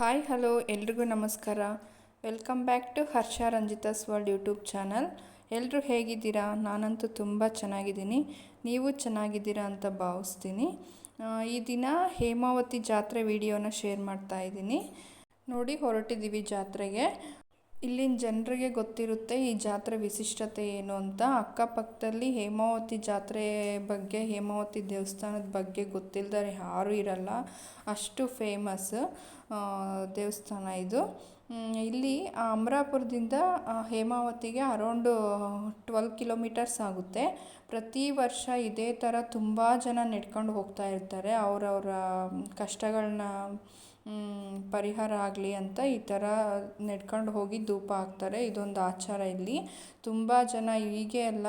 Hi hello ಎಲ್ರಿಗೂ ನಮಸ್ಕಾರ. Welcome back to Harsha Ranjitha's world YouTube channel ಎಲ್ಲರೂ ಹೇಗಿದ್ದೀರಾ? ನಾನಂತೂ ತುಂಬ ಚೆನ್ನಾಗಿದ್ದೀನಿ. ನೀವು ಚೆನ್ನಾಗಿದ್ದೀರಾ ಅಂತ ಭಾವಿಸ್ತೀನಿ. ಈ ದಿನ ಹೇಮಾವತಿ ಜಾತ್ರೆ ವಿಡಿಯೋನ ಶೇರ್ ಮಾಡ್ತಾ ಇದ್ದೀನಿ. ನೋಡಿ, ಹೊರಟಿದ್ದೀವಿ ಜಾತ್ರೆಗೆ. ಇಲ್ಲಿನ ಜನರಿಗೆ ಗೊತ್ತಿರುತ್ತೆ ಈ ಜಾತ್ರೆ ವಿಶಿಷ್ಟತೆ ಏನು ಅಂತ. ಅಕ್ಕಪಕ್ಕದಲ್ಲಿ ಹೇಮಾವತಿ ಜಾತ್ರೆ ಬಗ್ಗೆ, ಹೇಮಾವತಿ ದೇವಸ್ಥಾನದ ಬಗ್ಗೆ ಗೊತ್ತಿಲ್ಲದರೆ ಯಾರೂ ಇರಲ್ಲ. ಅಷ್ಟು ಫೇಮಸ್ ದೇವಸ್ಥಾನ ಇದು. ಇಲ್ಲಿ ಅಮರಾಪುರದಿಂದ ಹೇಮಾವತಿಗೆ ಅರೌಂಡು ಟ್ವೆಲ್ ಕಿಲೋಮೀಟರ್ಸ್ ಆಗುತ್ತೆ. ಪ್ರತಿ ವರ್ಷ ಇದೇ ಥರ ತುಂಬ ಜನ ನೆಡ್ಕೊಂಡು ಹೋಗ್ತಾ ಇರ್ತಾರೆ. ಅವರವರ ಕಷ್ಟಗಳನ್ನ ಪರಿಹಾರ ಆಗಲಿ ಅಂತ ಈ ಥರ ನೆಡ್ಕೊಂಡು ಹೋಗಿ ಧೂಪ ಹಾಕ್ತಾರೆ. ಇದೊಂದು ಆಚಾರ ಇಲ್ಲಿ. ತುಂಬ ಜನ ಹೀಗೆ ಎಲ್ಲ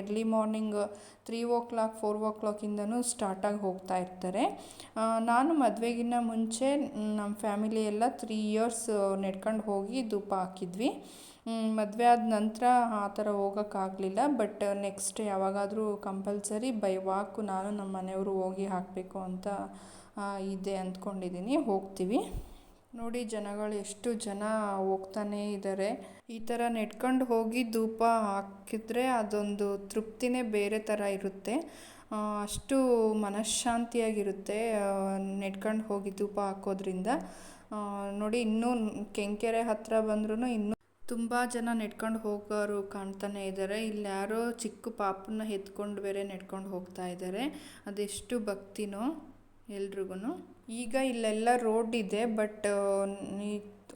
early morning three o'clock four ಓ ಕ್ಲಾಕಿಂದನೂ ಸ್ಟಾರ್ಟಾಗಿ ಹೋಗ್ತಾ ಇರ್ತಾರೆ. ನಾನು ಮದುವೆಗಿನ್ನ ಮುಂಚೆ ನಮ್ಮ ಫ್ಯಾಮಿಲಿ ಎಲ್ಲ ತ್ರೀ ಇಯರ್ಸ್ ನೆಡ್ಕೊಂಡು ಹೋಗಿ ಧೂಪ ಹಾಕಿದ್ವಿ. ಮದುವೆ ಆದ ನಂತರ ಆ ಥರ ಹೋಗೋಕ್ಕಾಗಲಿಲ್ಲ ಬಟ್ ನೆಕ್ಸ್ಟ್ ಯಾವಾಗಾದರೂ ಕಂಪಲ್ಸರಿ ಬೈ ವಾಕು ನಾನು ನಮ್ಮ ಮನೆಯವರು ಹೋಗಿ ಹಾಕಬೇಕು ಅಂತ ಇದೆ ಅಂದ್ಕೊಂಡಿದ್ದೀನಿ ಹೋಗ್ತೀವಿ. ನೋಡಿ ಜನಗಳು ಎಷ್ಟು ಜನ ಹೋಗ್ತಾನೇ ಇದ್ದಾರೆ ಈ ಥರ ನೆಟ್ಕೊಂಡು ಹೋಗಿ ಧೂಪ ಹಾಕಿದ್ರೆ ಅದೊಂದು ತೃಪ್ತಿನೇ ಬೇರೆ ಥರ ಇರುತ್ತೆ. ಅಷ್ಟು ಮನಃಶಾಂತಿಯಾಗಿರುತ್ತೆ ನೆಟ್ಕೊಂಡು ಹೋಗಿ ಧೂಪ ಹಾಕೋದ್ರಿಂದ. ನೋಡಿ ಇನ್ನೂ ಕೆಂಕೆರೆ ಹತ್ತಿರ ಬಂದ್ರೂ ಇನ್ನೂ ತುಂಬ ಜನ ನೆಡ್ಕೊಂಡು ಹೋಗೋರು ಕಾಣ್ತಾನೆ ಇದ್ದಾರೆ ಇಲ್ಲಿ ಯಾರೋ ಚಿಕ್ಕ ಪಾಪನ ಎತ್ಕೊಂಡು ಬೇರೆ ನೆಡ್ಕೊಂಡು ಹೋಗ್ತಾ ಇದ್ದಾರೆ ಅದೆಷ್ಟು ಭಕ್ತಿನೋ. ಎಲ್ರಿಗೂ ಈಗ ಇಲ್ಲೆಲ್ಲ ರೋಡ್ ಇದೆ ಬಟ್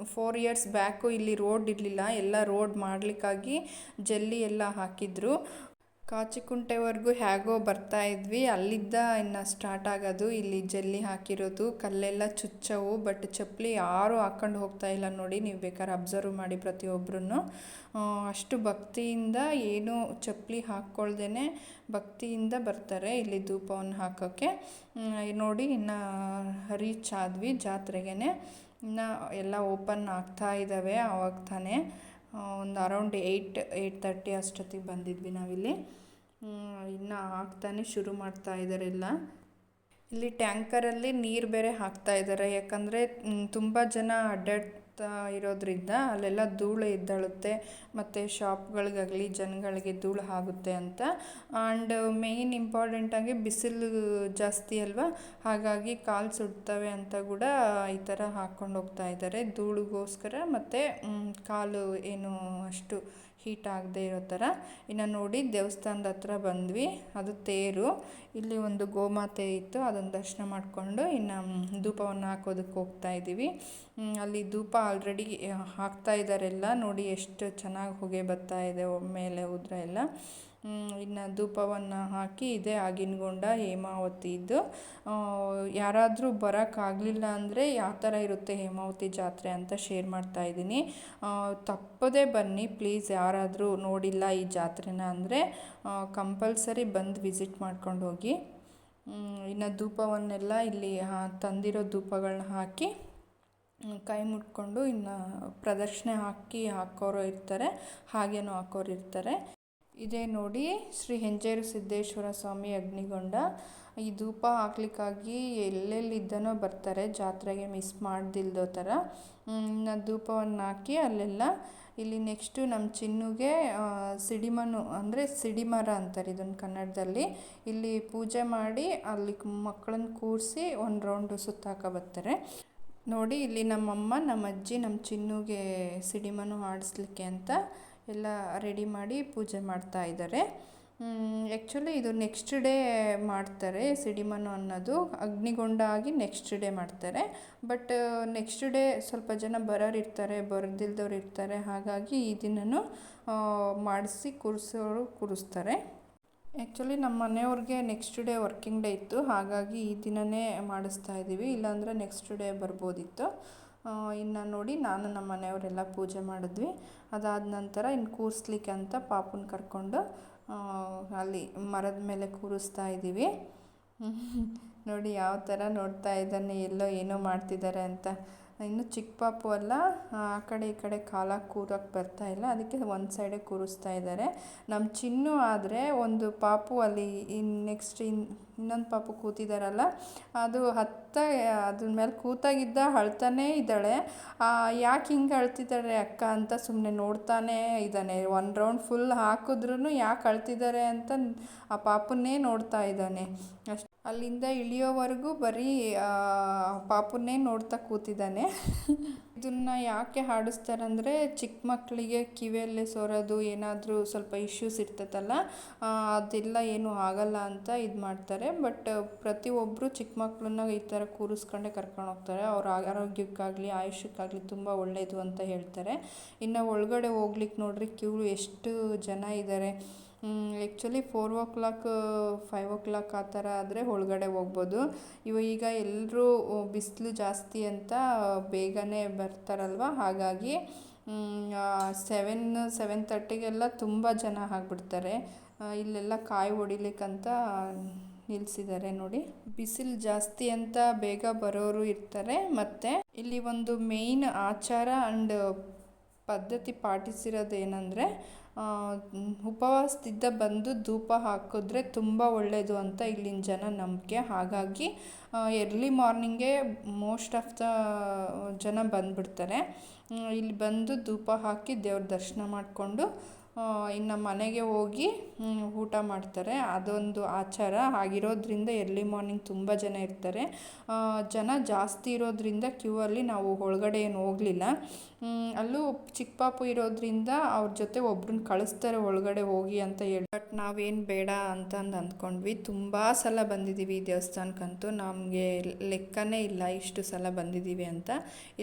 ಫೋರ್ ಇಯರ್ಸ್ ಬ್ಯಾಕು ಇಲ್ಲಿ ರೋಡ್ ಇರಲಿಲ್ಲ. ಎಲ್ಲ ರೋಡ್ ಮಾಡಲಿಕ್ಕಾಗಿ ಜಲ್ಲಿ ಎಲ್ಲ ಹಾಕಿದ್ರು. ಕಾಚಿಕುಂಟೆವರೆಗೂ ಹೇಗೋ ಬರ್ತಾ ಇದ್ವಿ. ಅಲ್ಲಿದ್ದ ಇನ್ನು ಸ್ಟಾರ್ಟ್ ಆಗೋದು, ಇಲ್ಲಿ ಜಲ್ಲಿ ಹಾಕಿರೋದು, ಕಲ್ಲೆಲ್ಲ ಚುಚ್ಚವು ಬಟ್ ಚಪ್ಪಲಿ ಯಾರೂ ಹಾಕ್ಕೊಂಡು ಹೋಗ್ತಾ ಇಲ್ಲ ನೋಡಿ. ನೀವು ಬೇಕಾದ್ರೆ ಅಬ್ಸರ್ವ್ ಮಾಡಿ ಪ್ರತಿಯೊಬ್ಬರೂ ಅಷ್ಟು ಭಕ್ತಿಯಿಂದ ಏನು ಚಪ್ಪಲಿ ಹಾಕ್ಕೊಳ್ದೇ ಭಕ್ತಿಯಿಂದ ಬರ್ತಾರೆ ಇಲ್ಲಿ ಧೂಪವನ್ನು ಹಾಕೋಕ್ಕೆ ನೋಡಿ ಇನ್ನು ರೀಚ್ ಆದ್ವಿ ಜಾತ್ರೆಗೆ ಇನ್ನು ಎಲ್ಲ ಓಪನ್ ಆಗ್ತಾ ಇದ್ದಾವೆ, ಆವಾಗ ತಾನೇ. ಒಂದು ಅರೌಂಡ್ ಏಯ್ಟ್ ಏಯ್ಟ್ ತರ್ಟಿ ಅಷ್ಟೊತ್ತಿಗೆ ಬಂದಿದ್ವಿ ನಾವಿಲ್ಲಿ. ಇನ್ನು ಹಾಕ್ತಾನೆ ಶುರು ಮಾಡ್ತಾ ಇದ್ದಾರೆ ಎಲ್ಲ. ಇಲ್ಲಿ ಟ್ಯಾಂಕರಲ್ಲಿ ನೀರು ಬೇರೆ ಹಾಕ್ತಾ ಇದ್ದಾರೆ ಯಾಕಂದರೆ ತುಂಬ ಜನ ಅಡ್ಡಾಡ್ತಾ ಇರೋದ್ರಿಂದ ಅಲ್ಲೆಲ್ಲ ಧೂಳು ಎದ್ದಳುತ್ತೆ, ಮತ್ತು ಶಾಪ್ಗಳಿಗಾಗಲಿ ಜನಗಳಿಗೆ ಧೂಳು ಆಗುತ್ತೆ ಅಂತ. ಆ್ಯಂಡ್ ಮೇಯ್ನ್ ಇಂಪಾರ್ಟೆಂಟಾಗಿ ಬಿಸಿಲು ಜಾಸ್ತಿ ಅಲ್ವಾ? ಹಾಗಾಗಿ ಕಾಲು ಸುಡ್ತವೆ ಅಂತ ಕೂಡ ಈ ಥರ ಹಾಕ್ಕೊಂಡು ಹೋಗ್ತಾ ಇದ್ದಾರೆ. ಧೂಳಿಗೋಸ್ಕರ ಮತ್ತು ಕಾಲು ಏನು ಅಷ್ಟು ಹೀಟ್ ಆಗದೆ ಇರೋ ಥರ. ಇನ್ನು ನೋಡಿ ದೇವಸ್ಥಾನದ ಹತ್ರ ಬಂದ್ವಿ. ಅದು ತೇರು. ಇಲ್ಲಿ ಒಂದು ಗೋಮಾತೆ ಇತ್ತು. ಅದನ್ನು ದರ್ಶನ ಮಾಡಿಕೊಂಡು ಇನ್ನು ಧೂಪವನ್ನು ಹಾಕೋದಕ್ಕೆ ಹೋಗ್ತಾ ಇದ್ದೀವಿ. ಅಲ್ಲಿ ಧೂಪ ಆಲ್ರೆಡಿ ಹಾಕ್ತಾ ಇದ್ದಾರೆಲ್ಲ ನೋಡಿ ಎಷ್ಟು ಚೆನ್ನಾಗಿ ಹೊಗೆ ಬರ್ತಾ ಇದೆ ಮೇಲೆ ಉದ್ರ ಎಲ್ಲ. ಇನ್ನು ಧೂಪವನ್ನು ಹಾಕಿ ಇದೇ ಆಗಿನಗೊಂಡ ಹೇಮಾವತಿ ಇದ್ದು ಯಾರಾದರೂ ಬರೋಕ್ಕಾಗಲಿಲ್ಲ ಅಂದರೆ ಯಾವ ಥರ ಇರುತ್ತೆ ಹೇಮಾವತಿ ಜಾತ್ರೆ ಅಂತ ಶೇರ್ ಮಾಡ್ತಾ ಇದ್ದೀನಿ. ತಪ್ಪದೇ ಬನ್ನಿ, ಪ್ಲೀಸ್ ಯಾರಾದರೂ ನೋಡಿಲ್ಲ ಈ ಜಾತ್ರೆನ ಅಂದರೆ ಕಂಪಲ್ಸರಿ ಬಂದು ವಿಸಿಟ್ ಮಾಡ್ಕೊಂಡು ಹೋಗಿ. ಇನ್ನು ಧೂಪವನ್ನೆಲ್ಲ ಇಲ್ಲಿ ತಂದಿರೋ ಧೂಪಗಳನ್ನ ಹಾಕಿ ಕೈ ಮುಟ್ಕೊಂಡು ಇನ್ನು ಪ್ರದಕ್ಷಿಣೆ ಹಾಕಿ ಹಾಕೋರು ಇರ್ತಾರೆ, ಹಾಗೇನೂ ಹಾಕೋರು ಇರ್ತಾರೆ. ಇದೇ ನೋಡಿ ಶ್ರೀ ಹೆಂಜೇರು ಸಿದ್ದೇಶ್ವರ ಸ್ವಾಮಿ ಅಗ್ನಿಗೊಂಡ. ಈ ಧೂಪ ಹಾಕ್ಲಿಕ್ಕಾಗಿ ಎಲ್ಲೆಲ್ಲಿದ್ದನೋ ಬರ್ತಾರೆ, ಜಾತ್ರೆಗೆ ಮಿಸ್ ಮಾಡ್ದಿಲ್ದೋ ಥರ. ಧೂಪವನ್ನು ಹಾಕಿ ಅಲ್ಲೆಲ್ಲ ಇಲ್ಲಿ ನೆಕ್ಸ್ಟು ನಮ್ಮ ಚಿನ್ನುಗೆ ಸಿಡಿಮನು ಅಂದರೆ ಸಿಡಿಮರ ಅಂತಾರೆ ಇದನ್ನು ಕನ್ನಡದಲ್ಲಿ. ಇಲ್ಲಿ ಪೂಜೆ ಮಾಡಿ ಅಲ್ಲಿ ಮಕ್ಕಳನ್ನ ಕೂರಿಸಿ ಒಂದು ರೌಂಡು ಸುತ್ತಾಕ ಬರ್ತಾರೆ. ನೋಡಿ ಇಲ್ಲಿ ನಮ್ಮಮ್ಮ ನಮ್ಮ ಅಜ್ಜಿ ನಮ್ಮ ಚಿನ್ನುಗೆ ಸಿಡಿಮನು ಆಡಿಸ್ಲಿಕ್ಕೆ ಅಂತ ಎಲ್ಲ ರೆಡಿ ಮಾಡಿ ಪೂಜೆ ಮಾಡ್ತಾ ಇದ್ದಾರೆ. ಆ್ಯಕ್ಚುಲಿ ಇದು ನೆಕ್ಸ್ಟ್ ಡೇ ಮಾಡ್ತಾರೆ ಸಿಡಿಮನು ಅನ್ನೋದು. ಅಗ್ನಿಗೊಂಡ ಆಗಿ ನೆಕ್ಸ್ಟ್ ಡೇ ಮಾಡ್ತಾರೆ. ಬಟ್ ನೆಕ್ಸ್ಟ್ ಡೇ ಸ್ವಲ್ಪ ಜನ ಬರೋರು ಇರ್ತಾರೆ, ಬರ್ದಿಲ್ದವ್ರು ಇರ್ತಾರೆ. ಹಾಗಾಗಿ ಈ ದಿನನೂ ಮಾಡಿಸಿ ಕೂರಿಸೋರು ಕೂರಿಸ್ತಾರೆ. ಆ್ಯಕ್ಚುಲಿ ನಮ್ಮ ಮನೆಯವ್ರಿಗೆ ನೆಕ್ಸ್ಟ್ ಡೇ ವರ್ಕಿಂಗ್ ಡೇ ಇತ್ತು. ಹಾಗಾಗಿ ಈ ದಿನವೇ ಮಾಡಿಸ್ತಾ ಇದ್ದೀವಿ ಇಲ್ಲಾಂದರೆ ನೆಕ್ಸ್ಟ್ ಡೇ ಬರ್ಬೋದಿತ್ತು. ಇನ್ನು ನೋಡಿ ನಾನು ನಮ್ಮ ಮನೆಯವರೆಲ್ಲ ಪೂಜೆ ಮಾಡಿದ್ವಿ. ಅದಾದ ನಂತರ ಇನ್ನು ಕೂರಿಸ್ಲಿಕ್ಕೆ ಅಂತ ಪಾಪುನ ಕರ್ಕೊಂಡು ಅಲ್ಲಿ ಮರದ ಮೇಲೆ ಕೂರಿಸ್ತಾ ಇದ್ದೀವಿ ನೋಡಿ ಯಾವ ಥರ ನೋಡ್ತಾ ಇದ್ದಾನೆ, ಎಲ್ಲೋ ಏನೋ ಮಾಡ್ತಿದ್ದಾರೆ ಅಂತ. ಇನ್ನು ಚಿಕ್ಕ ಪಾಪು ಅಲ್ಲ, ಆ ಕಡೆ ಈ ಕಡೆ ಕಾಲಾಗಿ ಕೂರಕ್ಕೆ ಬರ್ತಾ ಇಲ್ಲ, ಅದಕ್ಕೆ ಒಂದು ಸೈಡೇ ಕೂರಿಸ್ತಾ ಇದ್ದಾರೆ ನಮ್ಮ ಚಿನ್ನು ಆದರೆ ಒಂದು ಪಾಪು ಅಲ್ಲಿ ಇನ್ ನೆಕ್ಸ್ಟ್ ಇನ್, ಇನ್ನೊಂದು ಪಾಪು ಕೂತಿದ್ದಾರಲ್ಲ ಅದು ಹತ್ತ, ಅದ್ರ ಮೇಲೆ ಕೂತಾಗಿದ್ದ ಅಳ್ತಾನೇ ಇದ್ದಾಳೆ. ಯಾಕೆ ಹಿಂಗೆ ಅಳ್ತಿದ್ದಾರೆ ಅಕ್ಕ ಅಂತ ಸುಮ್ಮನೆ ನೋಡ್ತಾನೇ ಇದ್ದಾನೆ. ಒನ್ ರೌಂಡ್ ಫುಲ್ ಹಾಕಿದ್ರೂ ಯಾಕೆ ಅಳ್ತಿದ್ದಾರೆ ಅಂತ ಆ ಪಾಪನ್ನೇ ನೋಡ್ತಾ ಇದ್ದಾನೆ. ಅಷ್ಟು ಅಲ್ಲಿಂದ ಇಳಿಯೋವರೆಗೂ ಬರೀ ಪಾಪುನೇ ನೋಡ್ತಾ ಕೂತಿದ್ದಾನೆ. ಇದನ್ನು ಯಾಕೆ ಹಾಡಿಸ್ತಾರಂದರೆ, ಚಿಕ್ಕ ಮಕ್ಕಳಿಗೆ ಕಿವಿಯಲ್ಲೇ ಸೋರೋದು, ಏನಾದರೂ ಸ್ವಲ್ಪ ಇಶ್ಯೂಸ್ ಇರ್ತೈತಲ್ಲ ಅದೆಲ್ಲ ಏನೂ ಆಗಲ್ಲ ಅಂತ ಇದು ಮಾಡ್ತಾರೆ. ಬಟ್ ಪ್ರತಿಯೊಬ್ಬರು ಚಿಕ್ಕ ಮಕ್ಕಳನ್ನ ಈ ಥರ ಕೂರಿಸ್ಕೊಂಡೇ ಕರ್ಕೊಂಡು ಹೋಗ್ತಾರೆ. ಅವ್ರ ಆರೋಗ್ಯಕ್ಕಾಗಲಿ, ಆಯುಷ್ಯಕ್ಕಾಗಲಿ ತುಂಬ ಒಳ್ಳೆಯದು ಅಂತ ಹೇಳ್ತಾರೆ. ಇನ್ನು ಒಳಗಡೆ ಹೋಗ್ಲಿಕ್ಕೆ ನೋಡ್ರಿ, ಕ್ಯೂ, ಎಷ್ಟು ಜನ ಇದ್ದಾರೆ actually four o'clock five o'clock ಆ ಥರ ಆದರೆ ಒಳಗಡೆ ಹೋಗ್ಬೋದು. ಇವ ಈಗ ಎಲ್ಲರೂ ಬಿಸಿಲು ಜಾಸ್ತಿ ಅಂತ ಬೇಗನೆ ಬರ್ತಾರಲ್ವ? ಹಾಗಾಗಿ ಸೆವೆನ್ ಸೆವೆನ್ ತರ್ಟಿಗೆಲ್ಲ ತುಂಬ ಜನ ಆಗ್ಬಿಡ್ತಾರೆ. ಇಲ್ಲೆಲ್ಲ ಕಾಯಿ ಹೊಡಿಲಿಕ್ಕಂತ ನಿಲ್ಲಿಸಿದ್ದಾರೆ ನೋಡಿ. ಬಿಸಿಲು ಜಾಸ್ತಿ ಅಂತ ಬೇಗ ಬರೋರು ಇರ್ತಾರೆ. ಮತ್ತು ಇಲ್ಲಿ ಒಂದು ಮೇಯ್ನ್ ಆಚಾರ ಆ್ಯಂಡ್ ಪದ್ಧತಿ ಪಾಟಿಸಿರೋದು ಏನಂದರೆ ಉಪವಾಸದಿಂದ ಬಂದು ಧೂಪ ಹಾಕಿದ್ರೆ ತುಂಬ ಒಳ್ಳೆಯದು ಅಂತ ಇಲ್ಲಿನ ಜನ ನಂಬಿಕೆ. ಹಾಗಾಗಿ ಎರ್ಲಿ ಮಾರ್ನಿಂಗೇ ಮೋಸ್ಟ್ ಆಫ್ ದ ಜನ ಬಂದುಬಿಡ್ತಾರೆ. ಇಲ್ಲಿ ಬಂದು ಧೂಪ ಹಾಕಿ ದೇವ್ರ ದರ್ಶನ ಮಾಡಿಕೊಂಡು ಇನ್ನು ಮನೆಗೆ ಹೋಗಿ ಊಟ ಮಾಡ್ತಾರೆ. ಅದೊಂದು ಆಚಾರ. ಆಗಿರೋದ್ರಿಂದ ಎರ್ಲಿ ಮಾರ್ನಿಂಗ್ ತುಂಬ ಜನ ಇರ್ತಾರೆ. ಜನ ಜಾಸ್ತಿ ಇರೋದ್ರಿಂದ ಕ್ಯೂ ಅಲ್ಲಿ ನಾವು ಒಳಗಡೆ ಏನು ಹೋಗಲಿಲ್ಲ. ಅಲ್ಲೂ ಚಿಕ್ಕ ಪಾಪು ಇರೋದ್ರಿಂದ ಅವ್ರ ಜೊತೆ ಒಬ್ರನ್ನ ಕಳಿಸ್ತಾರೆ ಒಳಗಡೆ ಹೋಗಿ ಅಂತ ಹೇಳಿ. ಬಟ್ ನಾವೇನು ಬೇಡ ಅಂತಂದು ಅಂದ್ಕೊಂಡ್ವಿ. ತುಂಬ ಸಲ ಬಂದಿದ್ದೀವಿ ಈ ದೇವಸ್ಥಾನಕ್ಕಂತೂ. ನಮಗೆ ಲೆಕ್ಕನೇ ಇಲ್ಲ ಇಷ್ಟು ಸಲ ಬಂದಿದ್ದೀವಿ ಅಂತ.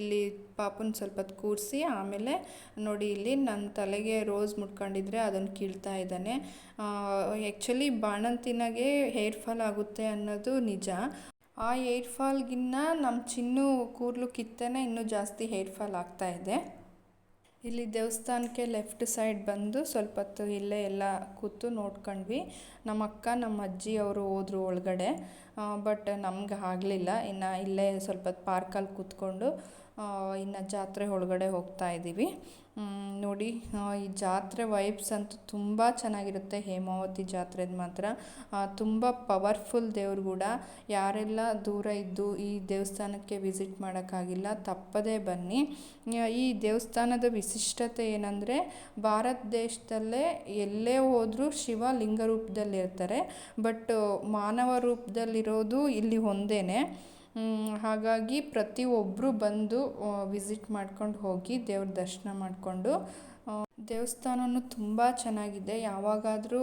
ಇಲ್ಲಿ ಪಾಪುನ ಸ್ವಲ್ಪ ಕೂರಿಸಿ ಆಮೇಲೆ ನೋಡಿ ಇಲ್ಲಿ ನನ್ನ ತಲೆಗೆ ರೋಸ್ ಮುಟ್ಕೊಂಡಿದ್ರೆ ಅದನ್ನು ಕೀಳ್ತಾ ಇದ್ದಾನೆ. ಆ್ಯಕ್ಚುಲಿ ಬಾಣಂತಿನಾಗೆ ಹೇರ್ ಫಾಲ್ ಆಗುತ್ತೆ ಅನ್ನೋದು ನಿಜ. ಆ ಏರ್ ಫಾಲ್ಗಿನ್ನ ನಮ್ಮ ಚಿನ್ನು ಕೂದಲು ಕಿತ್ತೇನೆ ಇನ್ನೂ ಜಾಸ್ತಿ ಹೇರ್ ಫಾಲ್ ಆಗ್ತಾ ಇದೆ. ಇಲ್ಲಿ ದೇವಸ್ಥಾನಕ್ಕೆ ಲೆಫ್ಟ್ ಸೈಡ್ ಬಂದು ಸ್ವಲ್ಪ ಹೊತ್ತು ಇಲ್ಲೇ ಎಲ್ಲ ಕೂತು ನೋಡ್ಕೊಂಡ್ವಿ. ನಮ್ಮ ಅಕ್ಕ, ನಮ್ಮ ಅಜ್ಜಿ ಅವರು ಹೋದ್ರು ಒಳಗಡೆ. ಬಟ್ ನಮ್ಗೆ ಆಗಲಿಲ್ಲ. ಇನ್ನು ಇಲ್ಲೇ ಸ್ವಲ್ಪ ಪಾರ್ಕಲ್ಲಿ ಕೂತ್ಕೊಂಡು ಇನ್ನು ಜಾತ್ರೆ ಒಳಗಡೆ ಹೋಗ್ತಾ ಇದ್ದೀವಿ ನೋಡಿ ಈ ಜಾತ್ರೆ ವೈಬ್ಸ್ ಅಂತೂ ತುಂಬ ಚೆನ್ನಾಗಿರುತ್ತೆ ಹೇಮಾವತಿ ಜಾತ್ರೆದು ಮಾತ್ರ. ತುಂಬ ಪವರ್ಫುಲ್ ದೇವ್ರು ಕೂಡ ಯಾರೆಲ್ಲ ದೂರ ಇದ್ದು ಈ ದೇವಸ್ಥಾನಕ್ಕೆ ವಿಸಿಟ್ ಮಾಡೋಕ್ಕಾಗಿಲ್ಲ, ತಪ್ಪದೇ ಬನ್ನಿ. ಈ ದೇವಸ್ಥಾನದ ವಿಶಿಷ್ಟತೆ ಏನಂದರೆ, ಭಾರತ ದೇಶದಲ್ಲೇ ಎಲ್ಲೇ ಹೋದರೂ ಶಿವ ಲಿಂಗ ರೂಪದಲ್ಲಿರ್ತಾರೆ. ಬಟ್ ಮಾನವ ರೂಪದಲ್ಲಿರೋದು ಇಲ್ಲಿ ಒಂದೇ ಹಾಗಾಗಿ ಪ್ರತಿಯೊಬ್ಬರು ಬಂದು ವಿಸಿಟ್ ಮಾಡ್ಕೊಂಡು ಹೋಗಿ ದೇವ್ರ ದರ್ಶನ ಮಾಡಿಕೊಂಡು ದೇವಸ್ಥಾನವೂ ತುಂಬ ಚೆನ್ನಾಗಿದೆ. ಯಾವಾಗಾದರೂ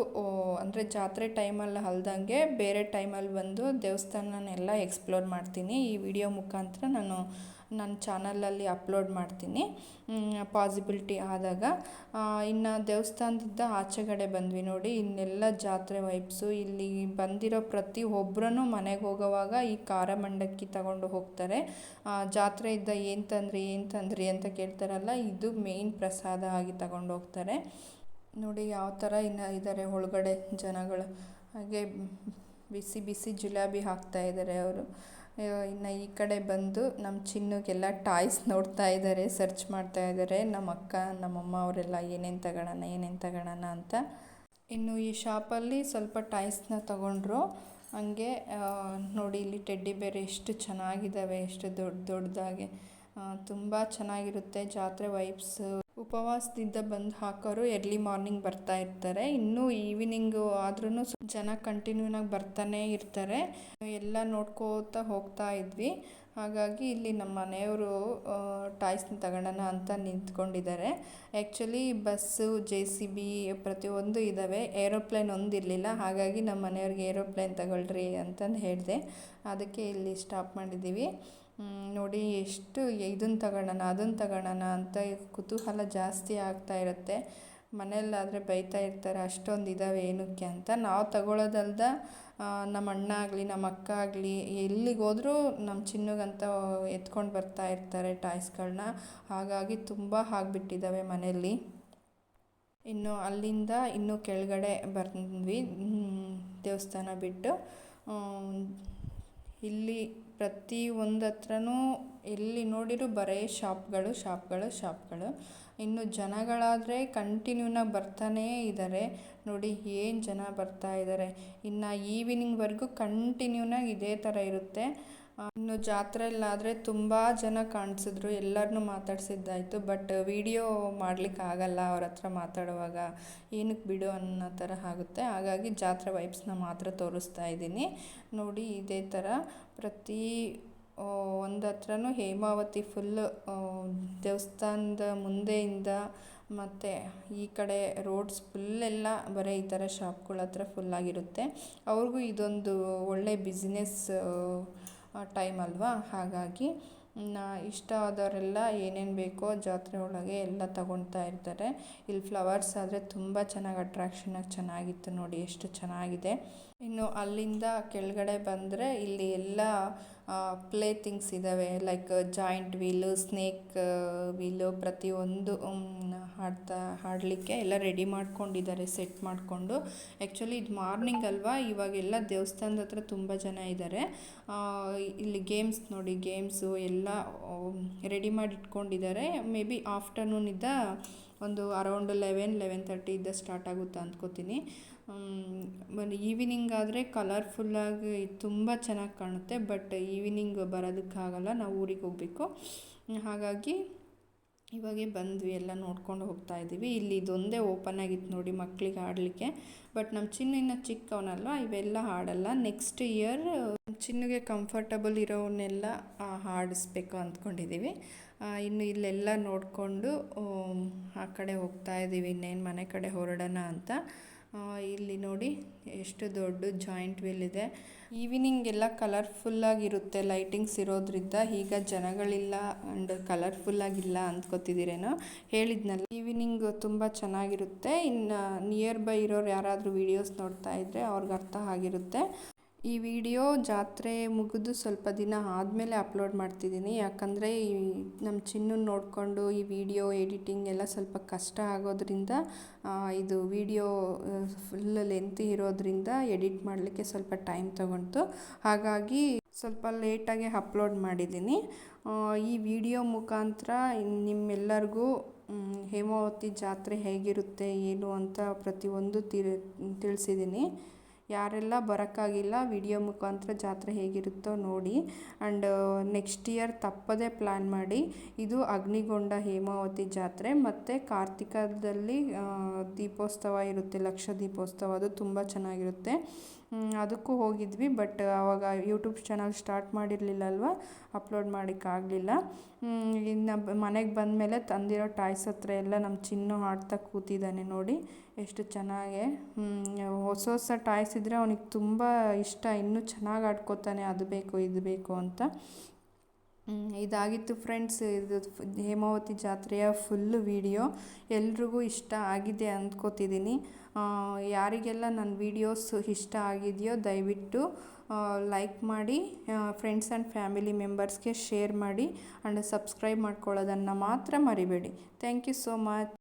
ಅಂದರೆ ಜಾತ್ರೆ ಟೈಮಲ್ಲಿ ಅಲ್ದಂಗೆ ಬೇರೆ ಟೈಮಲ್ಲಿ ಬಂದು ದೇವಸ್ಥಾನನೆಲ್ಲ ಎಕ್ಸ್ಪ್ಲೋರ್ ಮಾಡ್ತೀನಿ. ಈ ವಿಡಿಯೋ ಮುಖಾಂತರ ನಾನು ನನ್ನ ಚಾನಲಲ್ಲಿ ಅಪ್ಲೋಡ್ ಮಾಡ್ತೀನಿ. ಪಾಸಿಬಿಲಿಟಿ ಆದಾಗ. ಇನ್ನು ದೇವಸ್ಥಾನದಿಂದ ಆಚೆಗಡೆ ಬಂದ್ವಿ ನೋಡಿ. ಇನ್ನೆಲ್ಲ ಜಾತ್ರೆ ವೈಬ್ಸು. ಇಲ್ಲಿ ಬಂದಿರೋ ಪ್ರತಿ ಒಬ್ಬರೂ ಮನೆಗೆ ಹೋಗೋವಾಗ ಈ ಖಾರ ಮಂಡಕ್ಕಿ ತಗೊಂಡು ಹೋಗ್ತಾರೆ. ಜಾತ್ರೆ ಇದ್ದ ಏನು ತಂದ್ರಿ ಏನು ತಂದ್ರಿ ಅಂತ ಕೇಳ್ತಾರಲ್ಲ, ಇದು ಮೇಯ್ನ್ ಪ್ರಸಾದ ಆಗಿ ತಗೊಂಡು ಹೋಗ್ತಾರೆ ನೋಡಿ ಯಾವ ಥರ ಇನ್ನು ಇದ್ದಾರೆ ಒಳಗಡೆ ಜನಗಳು. ಹಾಗೆ ಬಿಸಿ ಬಿಸಿ ಜುಲಾಬಿ ಹಾಕ್ತಾ ಇದ್ದಾರೆ ಅವರು. ಇನ್ನು ಈ ಕಡೆ ಬಂದು ನಮ್ಮ ಚಿನ್ನಕ್ಕೆಲ್ಲ ಟಾಯ್ಸ್ ನೋಡ್ತಾ ಇದ್ದಾರೆ ಸರ್ಚ್ ಮಾಡ್ತಾ ಇದ್ದಾರೆ ನಮ್ಮ ಅಕ್ಕ ನಮ್ಮಮ್ಮ ಅವರೆಲ್ಲ ಏನೇನು ತಗೊಳ್ಳೋಣ ಏನೇನು ತಗೊಳ್ಳೋಣ ಅಂತ. ಇನ್ನು ಈ ಶಾಪಲ್ಲಿ ಸ್ವಲ್ಪ ಟಾಯ್ಸ್ನ ತಗೊಂಡ್ರು. ಹಂಗೆ ನೋಡಿ ಇಲ್ಲಿ ಟೆಡ್ಡಿ ಬೇರೆ ಎಷ್ಟು ಚೆನ್ನಾಗಿದ್ದಾವೆ ಎಷ್ಟು ದೊಡ್ಡ ದೊಡ್ಡದಾಗೆ. ತುಂಬ ಚೆನ್ನಾಗಿರುತ್ತೆ ಜಾತ್ರೆ ವೈಬ್ಸ್. ಉಪವಾಸದಿಂದ ಬಂದು ಹಾಕೋರು ಎರ್ಲಿ ಮಾರ್ನಿಂಗ್ ಬರ್ತಾ ಇರ್ತಾರೆ. ಇನ್ನೂ ಈವ್ನಿಂಗು ಆದ್ರೂ ಜನ ಕಂಟಿನ್ಯೂನಾಗಿ ಬರ್ತಾನೆ ಇರ್ತಾರೆ. ಎಲ್ಲ ನೋಡ್ಕೋತಾ ಹೋಗ್ತಾ ಇದ್ವಿ. ಹಾಗಾಗಿ ಇಲ್ಲಿ ನಮ್ಮ ಮನೆಯವರು ಟಾಯ್ಸ್ನ ತಗೊಳ್ಳೋಣ ಅಂತ ನಿಂತ್ಕೊಂಡಿದ್ದಾರೆ. Actually bus J C B ಪ್ರತಿಯೊಂದು ಇದ್ದಾವೆ ಏರೋಪ್ಲೇನ್ ಒಂದು ಇರಲಿಲ್ಲ. ಹಾಗಾಗಿ ನಮ್ಮ ಮನೆಯವ್ರಿಗೆ ಏರೋಪ್ಲೇನ್ ತಗೊಳ್ರಿ ಅಂತಂದು ಹೇಳಿದೆ. ಅದಕ್ಕೆ ಇಲ್ಲಿ ಸ್ಟಾಪ್ ಮಾಡಿದ್ದೀವಿ. ನೋಡಿ, ಎಷ್ಟು ಇದನ್ನು ತಗೊಳ್ಳೋಣ ಅದನ್ನು ತಗೊಳ್ಳೋಣ ಅಂತ ಕುತೂಹಲ ಜಾಸ್ತಿ ಆಗ್ತಾ ಇರುತ್ತೆ. ಮನೆಯಲ್ಲಾದರೆ ಬೈತಾ ಇರ್ತಾರೆ, ಅಷ್ಟೊಂದು ಇದಾವೆ ಏನಕ್ಕೆ ಅಂತ. ನಾವು ತಗೊಳ್ಳೋದಲ್ದ ನಮ್ಮ ಅಣ್ಣ ಆಗಲಿ ನಮ್ಮ ಅಕ್ಕ ಆಗಲಿ, ಎಲ್ಲಿಗೆ ಹೋದರೂ ನಮ್ಮ ಚಿನ್ನಗಂತ ಎತ್ಕೊಂಡು ಬರ್ತಾ ಇರ್ತಾರೆ ಟಾಯ್ಸ್ಗಳನ್ನ ಹಾಗಾಗಿ ತುಂಬ ಆಗಿಬಿಟ್ಟಿದ್ದಾವೆ ಮನೆಯಲ್ಲಿ. ಇನ್ನು ಅಲ್ಲಿಂದ ಇನ್ನೂ ಕೆಳಗಡೆ ಬಂದ್ವಿ ದೇವಸ್ಥಾನ ಬಿಟ್ಟು. ಇಲ್ಲಿ ಪ್ರತಿ ಒಂದು ಹತ್ರನೂ ಎಲ್ಲಿ ನೋಡಿರೂ ಬರೀ ಶಾಪ್ಗಳು ಶಾಪ್ಗಳು ಶಾಪ್ಗಳು. ಇನ್ನು ಜನಗಳಾದರೆ ಕಂಟಿನ್ಯೂನಾಗಿ ಬರ್ತಾನೇ ಇದ್ದಾರೆ ನೋಡಿ ಏನು ಜನ ಬರ್ತಾ ಇದ್ದಾರೆ ಇನ್ನು ಈವ್ನಿಂಗ್ವರೆಗೂ ಕಂಟಿನ್ಯೂನಾಗಿ ಇದೇ ಥರ ಇರುತ್ತೆ. ಇನ್ನು ಜಾತ್ರೆಯಲ್ಲಾದರೆ ತುಂಬ ಜನ ಕಾಣಿಸಿದ್ರು ಎಲ್ಲರನ್ನೂ ಮಾತಾಡ್ಸಿದ್ದಾಯಿತು ಬಟ್ ವಿಡಿಯೋ ಮಾಡಲಿಕ್ಕೆ ಆಗಲ್ಲ ಅವ್ರ ಹತ್ರ ಮಾತಾಡುವಾಗ ಏನಕ್ಕೆ ಬಿಡು ಅನ್ನೋ ಥರ ಆಗುತ್ತೆ. ಹಾಗಾಗಿ ಜಾತ್ರೆ ವೈಬ್ಸ್ನ ಮಾತ್ರ ತೋರಿಸ್ತಾ ಇದ್ದೀನಿ. ನೋಡಿ, ಇದೇ ಥರ ಪ್ರತಿ ಒಂದು ಹತ್ರನೂ ಹೇಮಾವತಿ ಫುಲ್ ದೇವಸ್ಥಾನದ ಮುಂದೆಯಿಂದ ಮತ್ತು ಈ ಕಡೆ ರೋಡ್ಸ್ ಫುಲ್ಲೆಲ್ಲ ಬರೀ ಈ ಥರ ಶಾಪ್ಗಳ ಹತ್ರ ಫುಲ್ಲಾಗಿರುತ್ತೆ ಅವ್ರಿಗೂ ಇದೊಂದು ಒಳ್ಳೆ ಬಿಸ್ನೆಸ್ ಟೈಮ್ ಅಲ್ವಾ? ಹಾಗಾಗಿ ಇಷ್ಟ ಆದವರೆಲ್ಲ ಏನೇನು ಬೇಕೋ ಜಾತ್ರೆ ಒಳಗೆ ಎಲ್ಲ ತಗೊಳ್ತಾ ಇರ್ತಾರೆ. ಇಲ್ಲಿ ಫ್ಲವರ್ಸ್ ಆದರೆ ತುಂಬ ಚೆನ್ನಾಗಿ ಅಟ್ರಾಕ್ಷನಾಗಿ ಚೆನ್ನಾಗಿತ್ತು ನೋಡಿ, ಎಷ್ಟು ಚೆನ್ನಾಗಿದೆ. ಇನ್ನು ಅಲ್ಲಿಂದ ಕೆಳಗಡೆ ಬಂದರೆ ಇಲ್ಲಿ ಎಲ್ಲ ಪ್ಲೇ ಥಿಂಗ್ಸ್ ಇದ್ದಾವೆ like giant wheel snake wheel ಪ್ರತಿಯೊಂದು ಹಾಡ್ತಾ, ಹಾಡಲಿಕ್ಕೆ ಎಲ್ಲ ರೆಡಿ ಮಾಡ್ಕೊಂಡಿದ್ದಾರೆ ಸೆಟ್ ಮಾಡಿಕೊಂಡು. ಆ್ಯಕ್ಚುಲಿ ಇದು ಮಾರ್ನಿಂಗ್ ಅಲ್ವಾ? ಇವಾಗೆಲ್ಲ ದೇವಸ್ಥಾನದ ಹತ್ರ ತುಂಬ ಜನ ಇದ್ದಾರೆ ಇಲ್ಲಿ ಗೇಮ್ಸ್ ನೋಡಿ ಗೇಮ್ಸು ಎಲ್ಲ ರೆಡಿ ಮಾಡಿ ಇಟ್ಕೊಂಡಿದ್ದಾರೆ ಮೇ ಬಿ ಆಫ್ಟರ್ನೂನಿಂದ ಒಂದು ಅರೌಂಡ್ ಲೆವೆನ್ ಲೆವೆನ್ ತರ್ಟಿಯಿಂದ ಸ್ಟಾರ್ಟ್ ಆಗುತ್ತೆ ಅಂದ್ಕೋತೀನಿ ಈವ್ನಿಂಗ್ ಆದರೆ ಕಲರ್ಫುಲ್ಲಾಗಿ ತುಂಬ ಚೆನ್ನಾಗಿ ಕಾಣುತ್ತೆ ಬಟ್ ಈವ್ನಿಂಗ್ ಬರೋದಕ್ಕಾಗಲ್ಲ, ನಾವು ಊರಿಗೆ ಹೋಗಬೇಕು. ಹಾಗಾಗಿ ಇವಾಗೆ ಬಂದ್ವಿ, ಎಲ್ಲ ನೋಡ್ಕೊಂಡು ಹೋಗ್ತಾ ಇದ್ದೀವಿ. ಇಲ್ಲಿ ಇದೊಂದೇ ಓಪನ್ ಆಗಿತ್ತು ನೋಡಿ ಮಕ್ಕಳಿಗೆ ಆಡಲಿಕ್ಕೆ ಬಟ್ ನಮ್ಮ ಚಿನ್ನ ಇನ್ನು ಚಿಕ್ಕವನಲ್ವ, ಇವೆಲ್ಲ ಹಾಡಲ್ಲ. ನೆಕ್ಸ್ಟ್ ಇಯರ್ ಚಿನ್ನಗೆ ಕಂಫರ್ಟಬಲ್ ಇರೋವನ್ನೆಲ್ಲ ಹಾಡಿಸ್ಬೇಕು ಅಂದ್ಕೊಂಡಿದ್ದೀವಿ ಇನ್ನು ಇಲ್ಲೆಲ್ಲ ನೋಡಿಕೊಂಡು ಆ ಕಡೆ ಹೋಗ್ತಾ ಇದ್ದೀವಿ ಇನ್ನೇನು ಮನೆ ಕಡೆ ಹೊರಡೋಣ ಅಂತ. ಇಲ್ಲಿ ನೋಡಿ ಎಷ್ಟು ದೊಡ್ಡ ಜಾಯಿಂಟ್ ವೀಲ್ ಇದೆ. ಈವ್ನಿಂಗ್ ಎಲ್ಲ ಕಲರ್ಫುಲ್ಲಾಗಿರುತ್ತೆ ಲೈಟಿಂಗ್ಸ್ ಇರೋದ್ರಿಂದ. ಈಗ ಜನಗಳಿಲ್ಲ ಅಂಡ್ ಆ್ಯಂಡ್ ಕಲರ್ಫುಲ್ಲಾಗಿಲ್ಲ ಅಂದ್ಕೋತಿದ್ದೀರೇನೋ ಹೇಳಿದ್ನಲ್ಲ. ಈವ್ನಿಂಗ್ ತುಂಬ ಚೆನ್ನಾಗಿರುತ್ತೆ. ಇನ್ನು ನಿಯರ್ ಬೈ ಇರೋರು ಯಾರಾದರೂ ವಿಡಿಯೋಸ್ ನೋಡ್ತಾ ಇದ್ದರೆ ಅವ್ರಿಗೆ ಅರ್ಥ ಆಗಿರುತ್ತೆ. ಈ ವಿಡಿಯೋ ಜಾತ್ರೆ ಮುಗಿದು ಸ್ವಲ್ಪ ದಿನ ಆದಮೇಲೆ ಅಪ್ಲೋಡ್ ಮಾಡ್ತಿದ್ದೀನಿ. ಯಾಕಂದರೆ ಈ ನಮ್ಮ ಚಿನ್ನನ್ನು ನೋಡಿಕೊಂಡು ಈ ವಿಡಿಯೋ ಎಡಿಟಿಂಗ್ ಎಲ್ಲ ಸ್ವಲ್ಪ ಕಷ್ಟ ಆಗೋದ್ರಿಂದ ಇದು ವಿಡಿಯೋ ಫುಲ್ ಲೆಂತ್ ಇರೋದ್ರಿಂದ ಎಡಿಟ್ ಮಾಡಲಿಕ್ಕೆ ಸ್ವಲ್ಪ ಟೈಮ್ ತಗೊಳ್ತು ಹಾಗಾಗಿ ಸ್ವಲ್ಪ ಲೇಟಾಗಿ ಅಪ್ಲೋಡ್ ಮಾಡಿದ್ದೀನಿ. ಈ ವಿಡಿಯೋ ಮುಖಾಂತರ ನಿಮ್ಮೆಲ್ಲರಿಗೂ ಹೇಮಾವತಿ ಜಾತ್ರೆ ಹೇಗಿರುತ್ತೆ, ಏನು ಅಂತ ಪ್ರತಿಯೊಂದು ತಿಳಿಸಿದ್ದೀನಿ. ಯಾರೆಲ್ಲ ಬರೋಕ್ಕಾಗಿಲ್ಲ ವಿಡಿಯೋ ಮುಖಾಂತರ ಜಾತ್ರೆ ಹೇಗಿರುತ್ತೋ ನೋಡಿ. ಆ್ಯಂಡ್ ನೆಕ್ಸ್ಟ್ ಇಯರ್ ತಪ್ಪದೇ ಪ್ಲ್ಯಾನ್ ಮಾಡಿ. ಇದು ಅಗ್ನಿಗೊಂಡ ಹೇಮಾವತಿ ಜಾತ್ರೆ. ಮತ್ತು ಕಾರ್ತಿಕದಲ್ಲಿ ದೀಪೋತ್ಸವ ಇರುತ್ತೆ, ಲಕ್ಷ ದೀಪೋತ್ಸವ. ಅದು ತುಂಬ ಚೆನ್ನಾಗಿರುತ್ತೆ. ಅದಕ್ಕೂ ಹೋಗಿದ್ವಿ ಬಟ್ ಆವಾಗ ಯೂಟ್ಯೂಬ್ ಚಾನಲ್ ಸ್ಟಾರ್ಟ್ ಮಾಡಿರಲಿಲ್ಲ ಅಲ್ವಾ ಅಪ್ಲೋಡ್ ಮಾಡೋಕ್ಕಾಗಲಿಲ್ಲ ಇನ್ನು ಮನೆಗೆ ಬಂದಮೇಲೆ ತಂದಿರೋ ಟಾಯ್ಸ್ ಹತ್ರ ಎಲ್ಲ ನಮ್ಮ ಚಿನ್ನು ಆಡ್ತಾ ಕೂತಿದ್ದಾನೆ ನೋಡಿ, ಎಷ್ಟು ಚೆನ್ನಾಗೆ. ಹೊಸ ಹೊಸ ಟಾಯ್ಸ್ ಇದ್ದರೆ ಅವನಿಗೆ ತುಂಬ ಇಷ್ಟ, ಇನ್ನೂ ಚೆನ್ನಾಗಿ ಆಡ್ಕೋತಾನೆ, ಅದು ಬೇಕು, ಇದು ಬೇಕು ಅಂತ. ಇದಾಗಿತ್ತು ಫ್ರೆಂಡ್ಸ್ ಇದು ಹೇಮಾವತಿ ಜಾತ್ರೆಯ ಫುಲ್ಲು ವಿಡಿಯೋ ಎಲ್ರಿಗೂ ಇಷ್ಟ ಆಗಿದೆ ಅಂದ್ಕೋತಿದ್ದೀನಿ ಯಾರಿಗೆಲ್ಲ ನನ್ನ ವೀಡಿಯೋಸ್ ಇಷ್ಟ ಆಗಿದೆಯೋ ದಯವಿಟ್ಟು ಲೈಕ್ ಮಾಡಿ ಫ್ರೆಂಡ್ಸ್ ಆ್ಯಂಡ್ ಫ್ಯಾಮಿಲಿ ಮೆಂಬರ್ಸ್ಗೆ ಶೇರ್ ಮಾಡಿ ಆ್ಯಂಡ್ ಸಬ್ಸ್ಕ್ರೈಬ್ ಮಾಡ್ಕೊಳ್ಳೋದನ್ನು ಮಾತ್ರ ಮರಿಬೇಡಿ. Thank you so much